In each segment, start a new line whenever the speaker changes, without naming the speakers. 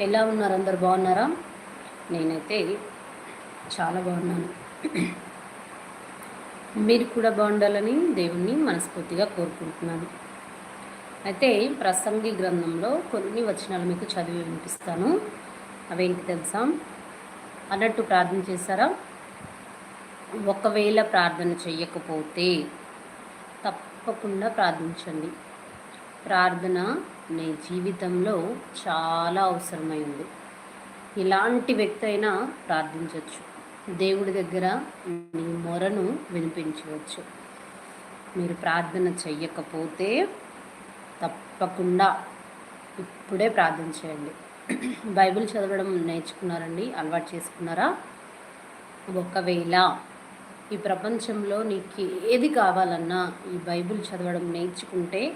ఎలా ఉన్నారు? అందరు బాగున్నారా? నేనైతే చాలా బాగున్నాను. మీరు కూడా బాగుండాలని దేవుణ్ణి మనస్ఫూర్తిగా కోరుకుంటున్నాను. అయితే ప్రసంగి గ్రంథంలో కొన్ని వచనాలు మీకు చదివి వినిపిస్తాను. అవేంటి తెలుసా? అన్నట్టు ప్రార్థన చేశారా? ఒకవేళ ప్రార్థన చేయకపోతే తప్పకుండా ప్రార్థించండి. ప్రార్థన నీ జీవితంలో చాలా అవసరమైంది. ఇలాంటి వ్యక్తి అయినా ప్రార్థించవచ్చు దేవుడి దగ్గర నీ మొరను వినిపించవచ్చు. మీరు ప్రార్థన చెయ్యకపోతే తప్పకుండా ఇప్పుడే ప్రార్థన చేయండి. బైబిల్ చదవడం నేర్చుకున్నారండి? అలవాటు చేసుకున్నారా? ఒకవేళ ఈ ప్రపంచంలో నీకు ఏది కావాలన్నా ఈ బైబిల్ చదవడం నేర్చుకుంటే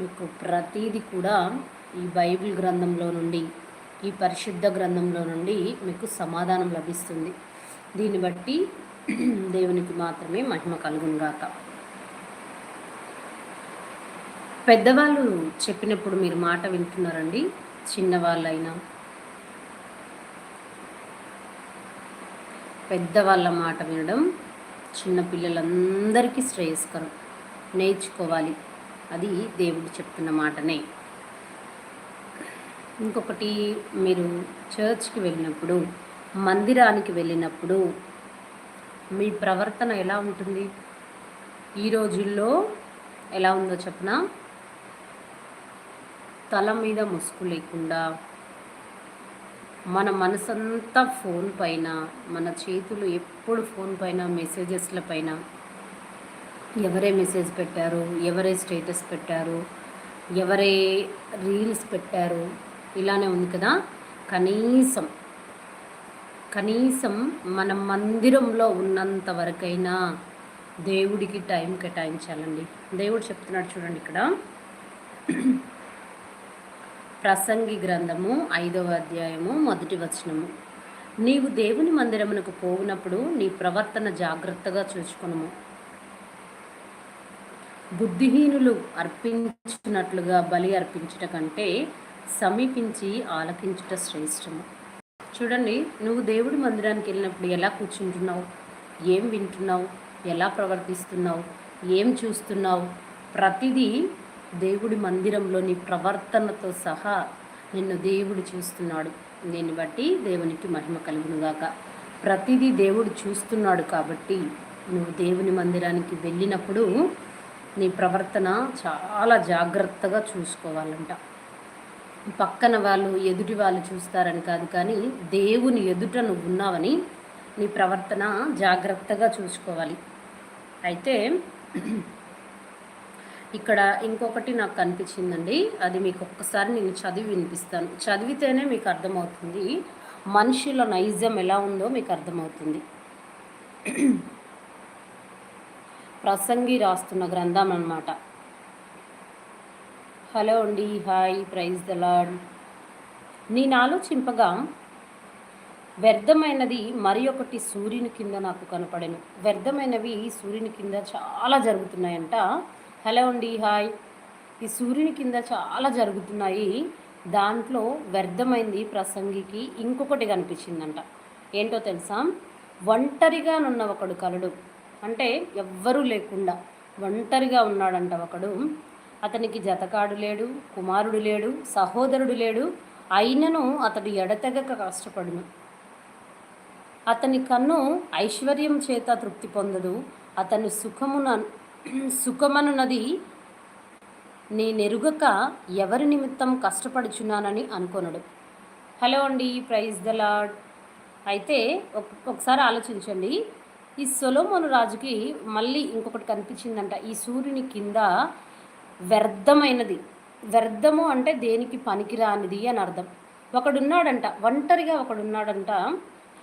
మీకు ప్రతీది కూడా ఈ బైబిల్ గ్రంథంలో నుండి ఈ పరిశుద్ధ గ్రంథంలో నుండి మీకు సమాధానం లభిస్తుంది. దీన్ని బట్టి దేవునికి మాత్రమే మహిమ కలుగునుగాక. పెద్దవాళ్ళు చెప్పినప్పుడు మీరు మాట వింటున్నారండి? చిన్నవాళ్ళైనా? పెద్దవాళ్ళ మాట వినడం చిన్నపిల్లలందరికీ శ్రేయస్కరం. నేర్చుకోవాలి. అది దేవుడు చెప్తున్న మాటనే. ఇంకొకటి మీరు చర్చ్కి వెళ్ళినప్పుడు మందిరానికి వెళ్ళినప్పుడు మీ ప్రవర్తన ఎలా ఉంటుంది? ఈ రోజుల్లో ఎలా ఉందో చెప్పనా? తల మీద ముసుగు లేకుండా మన మనసంతా ఫోన్ పైన మన చేతులు ఎప్పుడు ఫోన్ పైన మెసేజెస్ల పైన ఎవరే మెసేజ్ పెట్టారు ఎవరే స్టేటస్ పెట్టారు ఎవరే రీల్స్ పెట్టారు ఇలానే ఉంది కదా. కనీసం కనీసం మన మందిరంలో ఉన్నంత వరకైనా దేవుడికి టైం కేటాయించాలండి. దేవుడు చెప్తున్నాడు చూడండి ఇక్కడ. ప్రసంగి గ్రంథము ఐదవ అధ్యాయము మొదటి వచనము. నీవు దేవుని మందిరమునకు పోవునప్పుడు నీ ప్రవర్తన జాగ్రత్తగా చూసుకునము. బుద్ధిహీనులు అర్పించినట్లుగా బలి అర్పించుట కంటే సమీపించి ఆలకించుట శ్రేష్టము. చూడండి నువ్వు దేవుడి మందిరానికి వెళ్ళినప్పుడు ఎలా కూర్చుంటున్నావు? ఏం వింటున్నావు? ఎలా ప్రవర్తిస్తున్నావు? ఏం చూస్తున్నావు? ప్రతిదీ దేవుడి మందిరంలోని ప్రవర్తనతో సహా నిన్ను దేవుడు చూస్తున్నాడు. దీన్ని బట్టి దేవునికి మహిమ కలుగునుగాక. ప్రతిదీ దేవుడు చూస్తున్నాడు కాబట్టి నువ్వు దేవుని మందిరానికి వెళ్ళినప్పుడు నీ ప్రవర్తన చాలా జాగ్రత్తగా చూసుకోవాలంట. పక్కన వాళ్ళు ఎదుటి వాళ్ళు చూస్తారని కాదు కానీ దేవుని ఎదుట నువ్వు ఉన్నావని నీ ప్రవర్తన జాగ్రత్తగా చూసుకోవాలి. అయితే ఇక్కడ ఇంకొకటి నాకు కనిపించిందండి అది మీకు ఒక్కసారి నేను చదివి వినిపిస్తాను. చదివితేనే మీకు అర్థమవుతుంది. మనుషుల నైజం ఎలా ఉందో మీకు అర్థమవుతుంది. ప్రసంగి రాస్తున్న గ్రంథం అన్నమాట. హలో అండి హాయ్ ప్రైజ్ ద లాడ్ నేను ఆలోచింపగా వ్యర్థమైనది మరి ఒకటి సూర్యుని కింద నాకు కనపడెను. వ్యర్థమైనవి సూర్యుని కింద చాలా జరుగుతున్నాయంట. హలో అండి హాయ్. ఈ సూర్యుని కింద చాలా జరుగుతున్నాయి. దాంట్లో వ్యర్థమైంది ప్రసంగికి ఇంకొకటి కనిపించిందంట. ఏంటో తెలుసా? ఒంటరిగా నున్న ఒకడు కలడు. అంటే ఎవ్వరూ లేకుండా ఒంటరిగా ఉన్నాడంట ఒకడు. అతనికి జతకాడు లేడు కుమారుడు లేడు సహోదరుడు లేడు. అయినను అతడు ఎడతెగక కష్టపడును. అతని కన్ను ఐశ్వర్యం చేత తృప్తి పొందదు. అతను సుఖమున సుఖమనున్నది నేనెరుగక ఎవరి నిమిత్తం కష్టపడుచున్నానని అనుకొనడు. హలో అండి ప్రైజ్ ద లాడ్ అయితే ఒకసారి ఆలోచించండి. ఈ సొలోమోను రాజుకి మళ్ళీ ఇంకొకటి కనిపించిందంట. ఈ సూర్యుని కింద వ్యర్థమైనది. వ్యర్థము అంటే దేనికి పనికిరానిది అని అర్థం. ఒకడున్నాడంట ఒంటరిగా ఒకడున్నాడంట.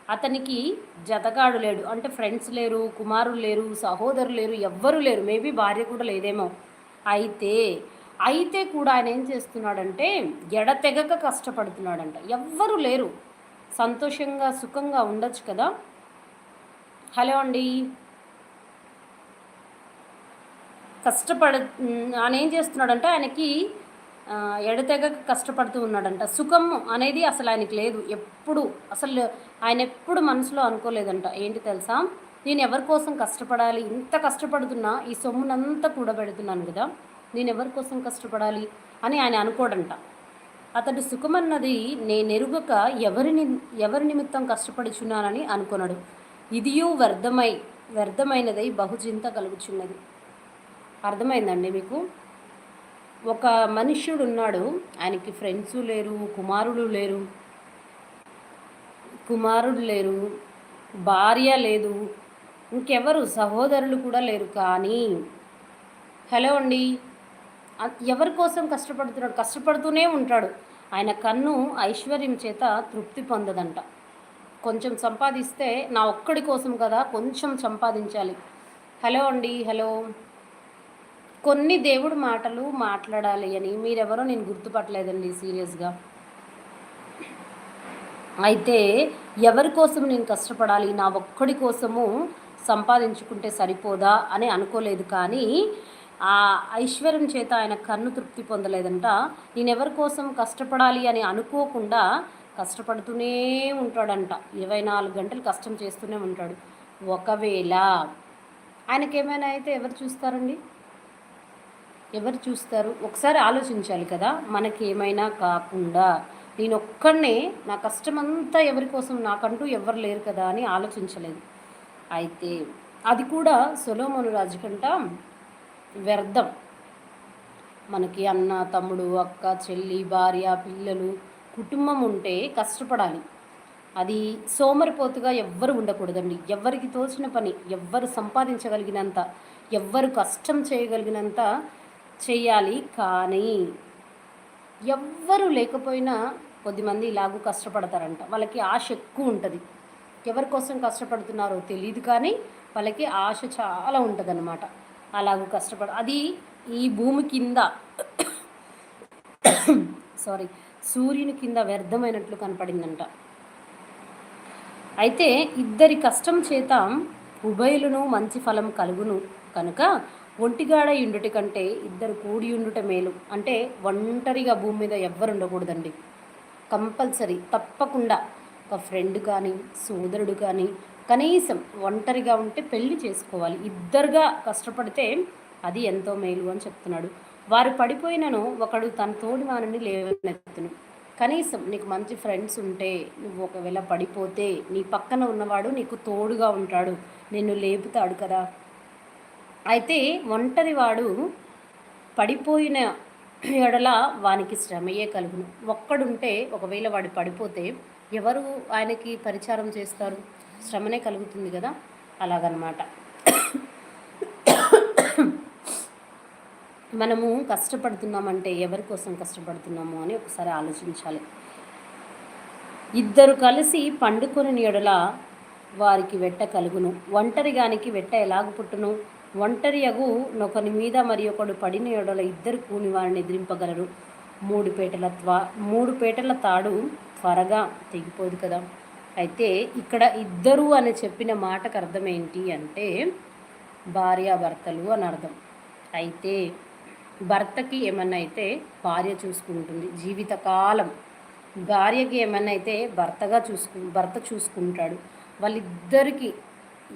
అతనికి జతగాడు లేడు. అంటే ఫ్రెండ్స్ లేరు కుమారులు లేరు సహోదరులు లేరు ఎవ్వరు లేరు. మేబీ భార్య కూడా లేదేమో. అయితే అయితే కూడా ఆయన ఏం చేస్తున్నాడంటే ఎడతెగక కష్టపడుతున్నాడంట. ఎవ్వరు లేరు. సంతోషంగా సుఖంగా ఉండొచ్చు కదా. హలో అండి. కష్టపడ ఆయన ఏం చేస్తున్నాడంటే ఆయనకి ఎడతెగక కష్టపడుతూ ఉన్నాడంట. సుఖం అనేది అసలు ఆయనకి లేదు. ఎప్పుడు అసలు ఆయన ఎప్పుడు మనసులో అనుకోలేదంట. ఏంటి తెలుసా? నేను ఎవరి కోసం కష్టపడాలి? ఇంత కష్టపడుతున్నా ఈ సొమ్మునంతా కూడబెడుతున్నాను కదా నేను ఎవరి కోసం కష్టపడాలి అని ఆయన అనుకోడంట. అతడు సుఖమన్నది నేనెరుగక ఎవరిని ఎవరి నిమిత్తం కష్టపడుచున్నానని అనుకున్నాడు ఇదియు వ్యర్థమై వ్యర్థమైనదై బహుచింత కలుగుచున్నది. అర్థమైందండి మీకు? ఒక మనుష్యుడు ఉన్నాడు ఆయనకి ఫ్రెండ్స్ లేరు కుమారుడు లేరు. కుమారుడు లేరు భార్య లేదు ఇంకెవరు సహోదరులు కూడా లేరు కానీ హలో అండి ఎవరి కోసం కష్టపడుతున్నాడు? కష్టపడుతూనే ఉంటాడు. ఆయన కన్ను ఐశ్వర్యం చేత తృప్తి పొందదంట. కొంచెం సంపాదిస్తే నా ఒక్కడి కోసం కదా కొంచెం సంపాదించాలి. హలో అండి హలో. కొన్ని దేవుడు మాటలు మాట్లాడాలి అని మీరెవరో నేను గుర్తుపట్టలేదండి సీరియస్గా. అయితే ఎవరి కోసం నేను కష్టపడాలి నా ఒక్కడి కోసము సంపాదించుకుంటే సరిపోదా అని అనుకోలేదు కానీ ఆ ఐశ్వర్యం చేత ఆయన కన్ను తృప్తి పొందలేదంట. నేను ఎవరి కోసం కష్టపడాలి అని అనుకోకుండా కష్టపడుతూనే ఉంటాడంట. ఇరవై నాలుగు గంటలు కష్టం చేస్తూనే ఉంటాడు. ఒకవేళ ఆయనకేమైనా అయితే ఎవరు చూస్తారండి? ఎవరు చూస్తారు? ఒకసారి ఆలోచించాలి కదా మనకి ఏమైనా కాకుండా. నేను ఒక్కడనే నా కష్టమంతా ఎవరి కోసం నాకంటూ ఎవరు లేరు కదా అని ఆలోచించలేదు. అయితే అది కూడా సొలోమోను రాజు కంట వ్యర్థం. మనకి అన్న తమ్ముడు అక్క చెల్లి భార్య పిల్లలు కుటుంబం ఉంటే కష్టపడాలి. అది సోమరిపోతుగా ఎవ్వరు ఉండకూడదండి. ఎవరికి తోచిన పని ఎవ్వరు సంపాదించగలిగినంత ఎవ్వరు కష్టం చేయగలిగినంత చేయాలి కానీ ఎవ్వరు లేకపోయినా కొద్దిమంది ఇలాగూ కష్టపడతారంట. వాళ్ళకి ఆశ ఎక్కువ ఉంటుంది. ఎవరి కోసం కష్టపడుతున్నారో తెలియదు కానీ వాళ్ళకి ఆశ చాలా ఉంటుంది అలాగూ కష్టపడ అది ఈ భూమి కింద సారీ సూర్యుని కింద వ్యర్థమైనట్లు కనపడిందంట. అయితే ఇద్దరి కష్టం చేత ఉభయులను మంచి ఫలం కలుగును కనుక ఒంటిగాడ ఇండుటి కంటే ఇద్దరు కూడి ఉండుట మేలు. అంటే ఒంటరిగా భూమి మీద ఎవ్వరు ఉండకూడదండి. కంపల్సరీ తప్పకుండా ఒక ఫ్రెండ్ కానీ సోదరుడు కానీ కనీసం ఒంటరిగా ఉంటే పెళ్ళి చేసుకోవాలి. ఇద్దరుగా కష్టపడితే అది ఎంతో మేలు అని చెప్తున్నాడు. వారు పడిపోయినను ఒకడు తన తోడి వారిని లేవనెత్తును. కనీసం నీకు మంచి ఫ్రెండ్స్ ఉంటే నువ్వు ఒకవేళ పడిపోతే నీ పక్కన ఉన్నవాడు నీకు తోడుగా ఉంటాడు. నిన్ను లేపుతాడు కదా. అయితే ఒంటరివాడు పడిపోయిన ఎడల వానికి శ్రమయే కలుగును. ఒక్కడుంటే ఒకవేళ వాడు పడిపోతే ఎవరు ఆయనకి పరిచారం చేస్తారు? శ్రమనే కలుగుతుంది కదా. అలాగనమాట. మనము కష్టపడుతున్నామంటే ఎవరి కోసం కష్టపడుతున్నాము అని ఒకసారి ఆలోచించాలి. ఇద్దరు కలిసి పండుకొని నీడల వారికి వెట్ట కలుగును. ఒంటరిగానికి వెట్ట ఎలాగ పుట్టును? ఒంటరి అగు నొకని మీద మరి ఒకడు పడిన ఎడల ఇద్దరు కూని వారిని ఎదిరింపగలరు. మూడు పేటల త్వా మూడు పేటల తాడు త్వరగా తెగిపోదు కదా. అయితే ఇక్కడ ఇద్దరు అని చెప్పిన మాటకు అర్థం ఏంటి అంటే భార్యాభర్తలు అని అర్థం. అయితే భర్తకి ఏమన్నా అయితే భార్య చూసుకుంటుంది జీవితకాలం భార్యకి ఏమన్నా అయితే భర్తగా చూసుకు భర్త చూసుకుంటాడు వాళ్ళిద్దరికి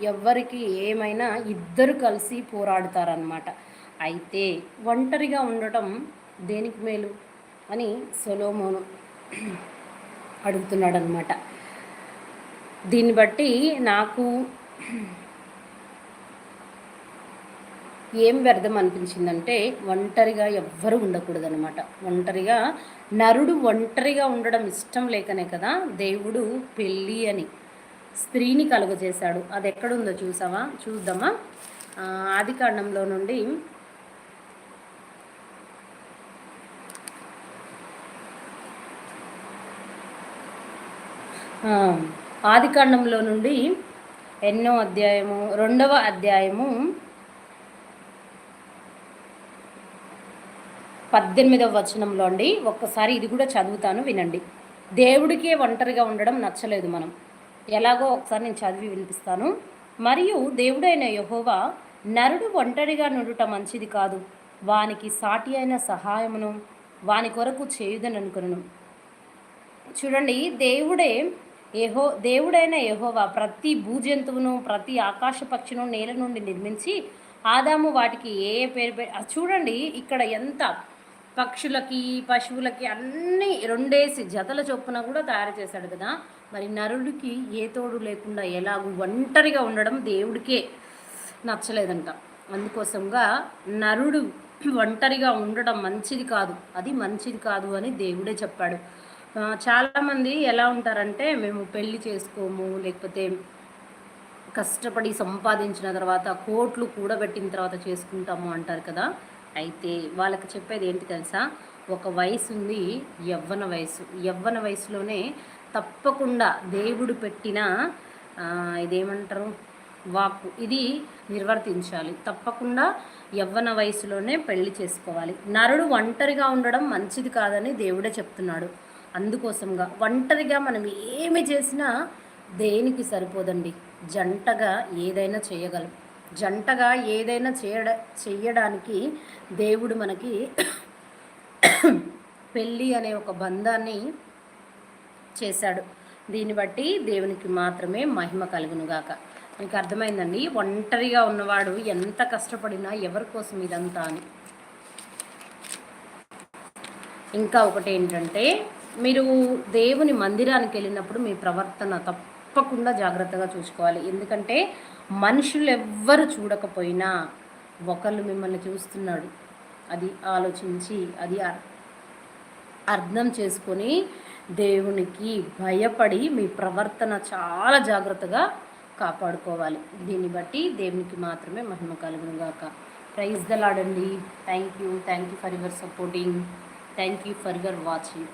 ఎవరికి ఏమైనా ఇద్దరు కలిసి పోరాడుతారనమాట అయితే ఒంటరిగా ఉండటం దేనికి మేలు అని సొలోమోను అడుగుతున్నాడు అనమాట దీన్ని బట్టి నాకు ఏం వ్యర్థం అనిపించిందంటే ఒంటరిగా ఎవ్వరు ఉండకూడదనమాట ఒంటరిగా నరుడు ఒంటరిగా ఉండడం ఇష్టం లేకనే కదా దేవుడు పెళ్ళి అని స్త్రీని కలుగజేశాడు. అది ఎక్కడుందో చూసావా? చూద్దామా? ఆది కాండంలో నుండి ఆదికాండంలో ఆది కాండంలో నుండి ఎన్నో అధ్యాయము రెండవ అధ్యాయము పద్దెనిమిదవ వచనంలో అండి ఒక్కసారి ఇది కూడా చదువుతాను వినండి. దేవుడికే ఒంటరిగా ఉండడం నచ్చలేదు మనం. ఎలాగో ఒకసారి నేను చదివి వినిపిస్తాను. మరియు దేవుడైన యహోవా నరుడు ఒంటరిగా నుండుట మంచిది కాదు. వానికి సాటి అయిన సహాయమును వాని కొరకు చేయుదని అనుకును చూడండి దేవుడే ఏహో దేవుడైన యహోవా ప్రతి భూజంతువును ప్రతి ఆకాశ పక్షిను నేల నుండి నిర్మించి ఆదాము వాటికి ఏ పేరు పేరు చూడండి ఇక్కడ ఎంత పక్షులకి పశువులకి అన్నీ రెండేసి జతల చొప్పున కూడా తయారు చేశాడు కదా. మరి నరుడికి ఏ తోడు లేకుండా ఎలాగూ ఒంటరిగా ఉండడం దేవుడికే నచ్చలేదంట. అందుకోసంగా నరుడు ఒంటరిగా ఉండడం మంచిది కాదు. అది మంచిది కాదు అని దేవుడే చెప్పాడు. చాలామంది ఎలా ఉంటారంటే మేము పెళ్ళి చేసుకోము లేకపోతే కష్టపడి సంపాదించిన తర్వాత కోట్లు కూడబెట్టిన తర్వాత చేసుకుంటాము అంటారు కదా. అయితే వాళ్ళకి చెప్పేది ఏంటి తెలుసా? ఒక వయసు ఉంది యవ్వన వయసు. యవ్వన వయసులోనే తప్పకుండా దేవుడు పెట్టిన ఇదేమంటారు? వాక్కు. ఇది నిర్వర్తించాలి. తప్పకుండా యవ్వన వయసులోనే పెళ్ళి చేసుకోవాలి. నరుడు ఒంటరిగా ఉండడం మంచిది కాదని దేవుడే చెప్తున్నాడు. అందుకోసంగా ఒంటరిగా మనం ఏమి చేసినా దేనికి సరిపోదండి? జంటగా ఏదైనా చేయగలం. జంటగా ఏదైనా చేయడ చెయ్యడానికి దేవుడు మనకి పెళ్ళి అనే ఒక బంధాన్ని చేశాడు. దీన్ని బట్టి దేవునికి మాత్రమే మహిమ కలుగునుగాక. మీకు అర్థమైందండి? ఒంటరిగా ఉన్నవాడు ఎంత కష్టపడినా ఎవరి కోసం ఇదంతా అని. ఇంకా ఒకటి ఏంటంటే మీరు దేవుని మందిరానికి వెళ్ళినప్పుడు మీ ప్రవర్తన తప్పకుండా జాగ్రత్తగా చూసుకోవాలి. ఎందుకంటే మనుషులు ఎవ్వరు చూడకపోయినా ఒకళ్ళు మిమ్మల్ని చూస్తున్నాడు. అది ఆలోచించి అది అర్థం చేసుకొని దేవునికి భయపడి మీ ప్రవర్తన చాలా జాగ్రత్తగా కాపాడుకోవాలి. దీన్ని బట్టి దేవునికి మాత్రమే మహిమ కలుగును గాక. Praise దలాడండి thank you. Thank you for your supporting. Thank you for your watching.